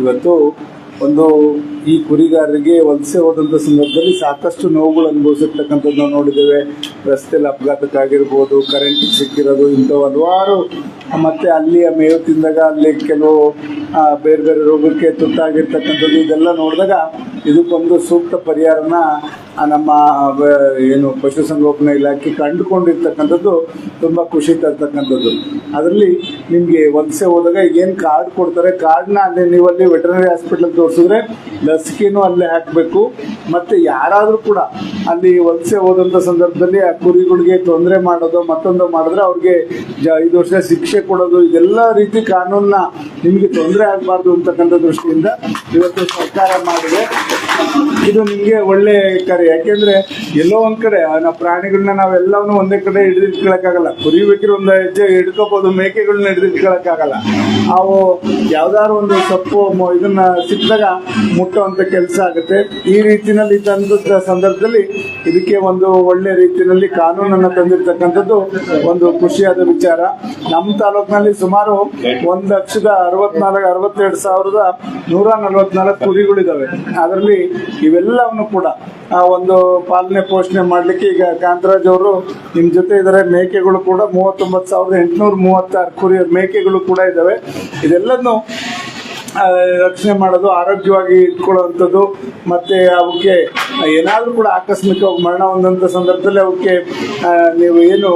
ಇವತ್ತು ಒಂದು ಈ ಕುರಿಗಾರರಿಗೆ ವಲಸೆ ಹೋದಂಥ ಸಂದರ್ಭದಲ್ಲಿ ಸಾಕಷ್ಟು ನೋವುಗಳು ಅನುಭವಿಸಿರ್ತಕ್ಕಂಥದ್ದು ನಾವು ನೋಡಿದ್ದೇವೆ. ರಸ್ತೆಯಲ್ಲಿ ಅಪಘಾತಕ್ಕಾಗಿರ್ಬೋದು ಕರೆಂಟ್ ಸಿಕ್ಕಿರೋದು, ಇಂಥವು ಹಲವಾರು, ಮತ್ತೆ ಅಲ್ಲಿಯ ಮೇವು ತಿಂದಾಗ ಅಲ್ಲಿ ಕೆಲವು ಬೇರೆ ಬೇರೆ ರೋಗಕ್ಕೆ ತುತ್ತಾಗಿರ್ತಕ್ಕಂಥದ್ದು ಇದೆಲ್ಲ ನೋಡಿದಾಗ ಇದಕ್ಕೊಂದು ಸೂಕ್ತ ಪರಿಹಾರನ ನಮ್ಮ ಏನು ಪಶುಸಂಗೋಪನಾ ಇಲಾಖೆ ಕಂಡುಕೊಂಡಿರ್ತಕ್ಕಂಥದ್ದು ತುಂಬ ಖುಷಿ ತರ್ತಕ್ಕಂಥದ್ದು. ಅದರಲ್ಲಿ ನಿಮಗೆ ವಲಸೆ ಹೋದಾಗ ಏನು ಕಾರ್ಡ್ ಕೊಡ್ತಾರೆ? ಕಾರ್ಡ್ನ ಅಲ್ಲಿ ನೀವು ಅಲ್ಲಿ ವೆಟರ್ನರಿ ಹಾಸ್ಪಿಟಲ್ ತೋರಿಸಿದ್ರೆ ಲಸಿಕೆನೂ ಅಲ್ಲೇ ಹಾಕಬೇಕು. ಮತ್ತು ಯಾರಾದರೂ ಕೂಡ ಅಲ್ಲಿ ವಲಸೆ ಹೋದಂಥ ಸಂದರ್ಭದಲ್ಲಿ ಆ ಕುರಿಗಳಿಗೆ ತೊಂದರೆ ಮಾಡೋದು, ಮತ್ತೊಂದು ಮಾಡಿದ್ರೆ ಅವ್ರಿಗೆ ಜ, ಐದು ವರ್ಷ ಶಿಕ್ಷೆ ಕೊಡೋದು, ಇದೆಲ್ಲ ರೀತಿ ಕಾನೂನನ್ನ ನಿಮಗೆ ತೊಂದರೆ ಆಗಬಾರ್ದು ಅಂತಕ್ಕಂಥ ದೃಷ್ಟಿಯಿಂದ ಇವತ್ತು ಸರ್ಕಾರ ಮಾಡಿದೆ. ಇದು ನಿಮಗೆ ಒಳ್ಳೆ ಕರೆ. ಯಾಕೆಂದ್ರೆ ಎಲ್ಲೋ ಒಂದ್ ಕಡೆ, ಆ ಪ್ರಾಣಿಗಳನ್ನ ನಾವೆಲ್ಲವನ್ನೂ ಒಂದೇ ಕಡೆ ಹಿಡಿದಿಟ್ಕೊಳಕ್ಕಾಗಲ್ಲ. ಕುರಿ ಬೇಕಿದ್ರೆ ಒಂದು ಹೆಜ್ಜೆ ಹಿಡ್ಕೋಬಹುದು ಮೇಕೆಗಳನ್ನ ಹಿಡಿದಿಟ್ಕೊಳಕ್ಕಾಗಲ್ಲ. ಅವು ಯಾವ್ದಾದ್ರು ಒಂದು ಸೊಪ್ಪು ಇದನ್ನ ಸಿಕ್ಕಿದಾಗ ಮುಟ್ಟುವಂತ ಕೆಲಸ ಆಗುತ್ತೆ. ಈ ರೀತಿನಲ್ಲಿ ತಂದ ಸಂದರ್ಭದಲ್ಲಿ ಇದಕ್ಕೆ ಒಂದು ಒಳ್ಳೆ ರೀತಿಯಲ್ಲಿ ಕಾನೂನನ್ನ ತಂದಿರ್ತಕ್ಕಂಥದ್ದು ಒಂದು ಖುಷಿಯಾದ ವಿಚಾರ. ನಮ್ಮ ತಾಲೂಕಿನಲ್ಲಿ ಸುಮಾರು ಒಂದು ಲಕ್ಷದ ಅರವತ್ನಾಲ್ಕು, ಅರವತ್ತೆರಡು ಸಾವಿರದ ನೂರ ನಲವತ್ನಾಲ್ಕು ಕುರಿಗಳಿದಾವೆ. ಅದರಲ್ಲಿ ಇವೆಲ್ಲವನ್ನು ಕೂಡ ಆ ಒಂದು ಪಾಲನೆ ಪೋಷಣೆ ಮಾಡಲಿಕ್ಕೆ ಈಗ ಕಾಂತರಾಜ್ ಅವರು ನಿಮ್ಮ ಜೊತೆ ಇದ್ದಾರೆ ಮೇಕೆಗಳು ಕೂಡ ಮೂವತ್ತೊಂಬತ್ತು ಸಾವಿರದ ಎಂಟುನೂರು ಮೂವತ್ತಾರು ಕುರಿ ಮೇಕೆಗಳು ಕೂಡ ಇದ್ದಾವೆ ಇದೆಲ್ಲದನ್ನು ರಕ್ಷಣೆ ಮಾಡೋದು, ಆರೋಗ್ಯವಾಗಿ ಇಟ್ಕೊಳ್ಳುವಂಥದ್ದು, ಮತ್ತು ಅವಕ್ಕೆ ಏನಾದರೂ ಕೂಡ ಆಕಸ್ಮಿಕವಾಗಿ ಮರಣ ಹೊಂದಂಥ ಸಂದರ್ಭದಲ್ಲಿ ಅವಕ್ಕೆ ನೀವು ಏನು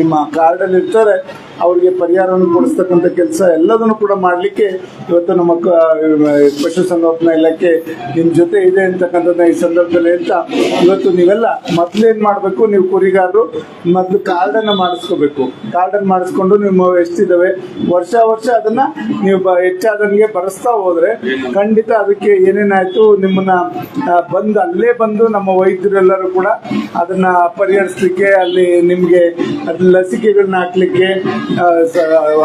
ನಿಮ್ಮ ಕಾರ್ಡಲ್ಲಿ ಇರ್ತಾರೆ ಅವರಿಗೆ ಪರಿಹಾರವನ್ನು ಕೊಡಿಸ್ತಕ್ಕಂಥ ಕೆಲಸ ಎಲ್ಲದನ್ನು ಕೂಡ ಮಾಡಲಿಕ್ಕೆ ಇವತ್ತು ನಮ್ಮ ಪಶುಸಂಗೋಪನಾ ಇಲಾಖೆ ನಿಮ್ಮ ಜೊತೆ ಇದೆ ಅಂತಕ್ಕಂಥದ್ದನ್ನ ಈ ಸಂದರ್ಭದಲ್ಲಿ ಅಂತ ಇವತ್ತು ನೀವೆಲ್ಲ ಮೊದಲೇನು ಮಾಡಬೇಕು, ನೀವು ಕುರಿಗಾರರು ಮೊದಲು ಕಾರ್ಡನ್ನು ಮಾಡಿಸ್ಕೋಬೇಕು. ಕಾರ್ಡನ್ನು ಮಾಡಿಸ್ಕೊಂಡು ನಿಮ್ಮ ಎಷ್ಟಿದ್ದಾವೆ ವರ್ಷ ವರ್ಷ ಅದನ್ನ ನೀವು ಹೆಚ್ಚಾದಂಗೆ ಬರೆಸ್ತಾ ಹೋದ್ರೆ ಖಂಡಿತ ಅದಕ್ಕೆ ಏನೇನಾಯ್ತು ನಿಮ್ಮನ್ನ ಬಂದು ಅಲ್ಲೇ ಬಂದು ನಮ್ಮ ವೈದ್ಯರೆಲ್ಲರೂ ಕೂಡ ಅದನ್ನ ಪರಿಹರಿಸಲಿಕ್ಕೆ ಅಲ್ಲಿ ನಿಮಗೆ ಲಸಿಕೆಗಳನ್ನ ಹಾಕ್ಲಿಕ್ಕೆ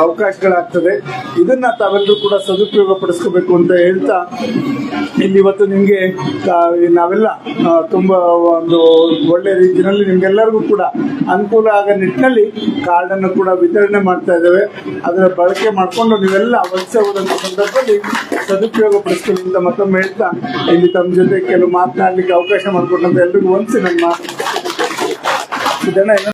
ಅವಕಾಶಗಳಾಗ್ತದೆ. ಇದನ್ನ ತಾವೆಲ್ಲರೂ ಕೂಡ ಸದುಪಯೋಗ ಪಡಿಸ್ಕೋಬೇಕು ಅಂತ ಹೇಳ್ತಾ ಇಲ್ಲಿ ಇವತ್ತು ನಿಮಗೆ ನಾವೆಲ್ಲ ತುಂಬಾ ಒಂದು ಒಳ್ಳೆ ರೀತಿಯಲ್ಲಿ ನಿಮ್ಗೆಲ್ಲರಿಗೂ ಕೂಡ ಅನುಕೂಲ ಆಗೋ ನಿಟ್ಟಿನಲ್ಲಿ ಕಾರ್ಡನ್ನು ಕೂಡ ವಿತರಣೆ ಮಾಡ್ತಾ ಇದ್ದೇವೆ. ಅದರ ಬಳಕೆ ಮಾಡಿಕೊಂಡು ನೀವೆಲ್ಲ ಹೋದಂಥ ಸಂದರ್ಭದಲ್ಲಿ ಸದುಪಯೋಗ ಪಡಿಸ್ಕೊಳ್ಳಿ ಅಂತ ಮತ್ತೊಮ್ಮೆ ಹೇಳ್ತಾ, ಇಲ್ಲಿ ತಮ್ಮ ಜೊತೆ ಕೆಲವು ಮಾತನಾಡಲಿಕ್ಕೆ ಅವಕಾಶ ಮಾಡಿಕೊಟ್ಟಂತ ಎಲ್ರಿಗೂ ಒಂದ್ಸಿ ನಮ್ಮ ಇದನ್ನ